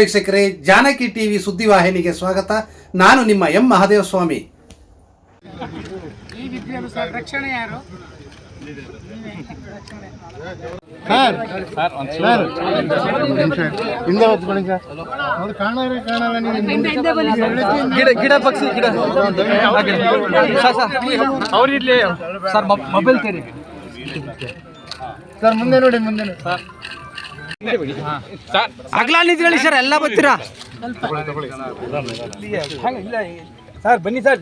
ವೀಕ್ಷಕರೇ ಜಾನಕಿ ಟಿವಿ ಸುದ್ದಿವಾಹಿನಿಗೆ ಸ್ವಾಗತ. ನಾನು ನಿಮ್ಮ M Mahadeva Swamy sir sir sir sir sir. Sir sir mobile ತೆರಿ. Sir ಮುಂದೆ ನೋಡಿ ಮುಂದೆ ನೋಡಿ. ಅಗ್ಲ ನಿಂತ್ಕೊಳ್ಳಿ ಸರ್ ಎಲ್ಲ ಬರ್ತೀರಾ? ಸರ್ ಬನ್ನಿ ಸರ್.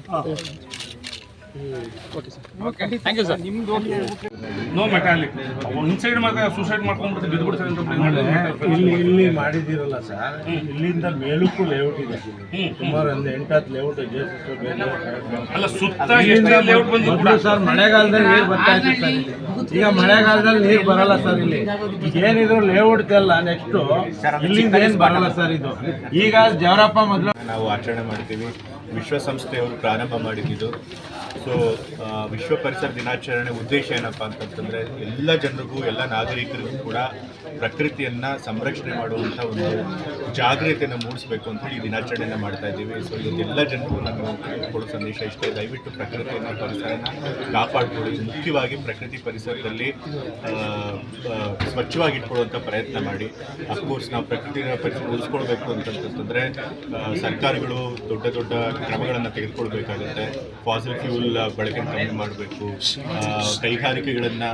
ಥ್ಯಾಂಕ್ ಯು ಸರ್ ನಿಮ್ದು ನೋ ಮೆಕ್ಯಾನಿಕ್ ಇನ್ಸೈಡ್ ಮಾತ್ರ ಸೂಸೈಡ್ ಮಾಡ್ಕೊಂಡ್ಬಿಟ್ಟು ಬಿದ್ದು ಬಿಡ್ತಾರೆ ಅಂತ. ಇಲ್ಲಿ ಇಲ್ಲಿ ಮಾಡಿದಿರಲ್ಲ ಸರ್. ಇಲ್ಲಿಂದ ಮೇಲಕ್ಕೂ ಲೇಔಟ್ ಇದೆ. ಸುಮಾರು ಒಂದು ಎಂಟತ್ತು ಲೇಔಟ್ ಅಲ್ಲ ಸುತ್ತ ಲೇಔಟ್ ಬಂದು ಸರ್ ಮಳೆಗಾಲದಲ್ಲಿ ನೀರು ಬರ್ತಾ ಇದೆ ಸರ್ ಇಲ್ಲಿ. ಈಗ ಮಳೆಗಾಲದಲ್ಲಿ ನೀರು ಬರಲ್ಲ ಸರ್ ಇಲ್ಲಿ. ಈಗ ಏನಿದ್ರು ಲೇಔಟ್ ಎಲ್ಲ ನೆಕ್ಸ್ಟ್ ಇಲ್ಲಿಂದ ಏನು ಬರಲ್ಲ ಸರ್ ಇದು. ಈಗ ಜವರಪ್ಪ ಮೊದಲು ನಾವು ಆಚರಣೆ ಮಾಡ್ತೀವಿ. ವಿಶ್ವಸಂಸ್ಥೆಯವರು ಪ್ರಾರಂಭ ಮಾಡಿದ್ದು. ಸೊ ವಿಶ್ವ ಪರಿಸರ ದಿನಾಚರಣೆ ಉದ್ದೇಶ ಏನಪ್ಪ ಅಂತಂತಂದರೆ ಎಲ್ಲ ಜನರಿಗೂ ಎಲ್ಲ ನಾಗರಿಕರಿಗೂ ಕೂಡ ಪ್ರಕೃತಿಯನ್ನು ಸಂರಕ್ಷಣೆ ಮಾಡುವಂಥ ಒಂದು ಜಾಗೃತಿಯನ್ನು ಮೂಡಿಸಬೇಕು ಅಂತ ಹೇಳಿ ದಿನಾಚರಣೆಯನ್ನು ಮಾಡ್ತಾ ಇದ್ದೀವಿ. ಸೊ ಎಲ್ಲ ಜನರು ನಾನು ಕೊಡೋ ಸಂದೇಶ ಇಷ್ಟೇ. ದಯವಿಟ್ಟು ಪ್ರಕೃತಿಯನ್ನು, ಪರಿಸರನ ಕಾಪಾಡ್ಕೊಳ್ಳಿ. ಮುಖ್ಯವಾಗಿ ಪ್ರಕೃತಿ ಪರಿಸರದಲ್ಲಿ ಸ್ವಚ್ಛವಾಗಿ ಇಟ್ಕೊಳ್ಳುವಂಥ ಪ್ರಯತ್ನ ಮಾಡಿ. ಅಫ್ಕೋರ್ಸ್ ನಾವು ಪ್ರಕೃತಿ ಪರಿಸರ ಉಳಿಸ್ಕೊಳ್ಬೇಕು ಅಂತಂತಂದರೆ ಸರ್ಕಾರಗಳು ದೊಡ್ಡ ದೊಡ್ಡ ಕ್ರಮಗಳನ್ನು ತೆಗೆದುಕೊಳ್ಬೇಕಾಗುತ್ತೆ. ಫಾಸಿಲ್ ಫ್ಯೂಲ್ ಬಳಕೆ ಕಮ್ಮಿ ಮಾಡಬೇಕು. ಕೈಗಾರಿಕೆಗಳನ್ನು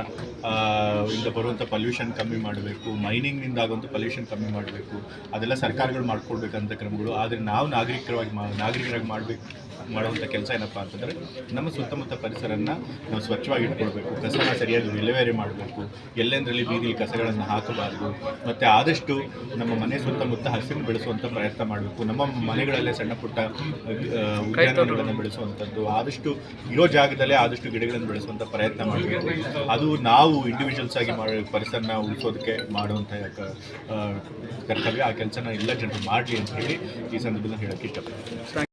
ಇಂದ ಬರುವಂಥ ಪೊಲ್ಯೂಷನ್ ಕಮ್ಮಿ ಮಾಡಬೇಕು. ಮೈನಿಂಗ್ನಿಂದ ಆಗುವಂಥ ಪೊಲ್ಯೂಷನ್ ಕಮ್ಮಿ ಮಾಡಬೇಕು. ಅದೆಲ್ಲ ಸರ್ಕಾರಗಳು ಮಾಡ್ಕೊಳ್ಬೇಕಂತ ಕ್ರಮಗಳು ಆದರೆ ನಾವು ನಾಗರಿಕರವಾಗಿ ಮಾ ನಾಗರಿಕರಾಗಿ ಮಾಡಬೇಕು ಮಾಡುವಂಥ ಕೆಲಸ ಏನಪ್ಪ ಅಂತಂದರೆ ನಮ್ಮ ಸುತ್ತಮುತ್ತ ಪರಿಸರನ ನಾವು ಸ್ವಚ್ಛವಾಗಿ ಇಟ್ಕೊಳ್ಬೇಕು ಕಸನ ಸರಿಯಾಗಿ ವಿಲೇವಾರಿ ಮಾಡಬೇಕು ಎಲ್ಲೆಂದರಲ್ಲಿ ಬೀದಿಲಿ ಕಸಗಳನ್ನು ಹಾಕಬಾರ್ದು ಮತ್ತು ಆದಷ್ಟು ನಮ್ಮ ಮನೆ ಸುತ್ತಮುತ್ತ ಹಸಿರು ಬೆಳೆಸುವಂಥ ಪ್ರಯತ್ನ ಮಾಡಬೇಕು ನಮ್ಮ ಮನೆಗಳಲ್ಲೇ ಸಣ್ಣ ಪುಟ್ಟ ಉದ್ಯಾನಗಳನ್ನು ಬೆಳೆಸುವಂಥದ್ದು ಆದಷ್ಟು ಇರೋ ಜಾಗದಲ್ಲೇ ಆದಷ್ಟು ಗಿಡಗಳನ್ನು ಬೆಳೆಸುವಂಥ ಪ್ರಯತ್ನ ಮಾಡಬೇಕು. ಅದು ನಾವು ಇಂಡಿವಿಜುವಲ್ಸ್ ಆಗಿ ಮಾಡಿ ಪರಿಸರನ ಉಳಿಸೋದಕ್ಕೆ ಮಾಡುವಂಥ ಕರ್ತವ್ಯ ಆ ಕೆಲಸನ ಎಲ್ಲ ಜನರು ಮಾಡಲಿ ಅಂತ ಹೇಳಿ ಈ ಸಂದರ್ಭದಲ್ಲಿ ಹೇಳೋಕ್ಕೆ ಇಷ್ಟಪಡ್ತೀನಿ.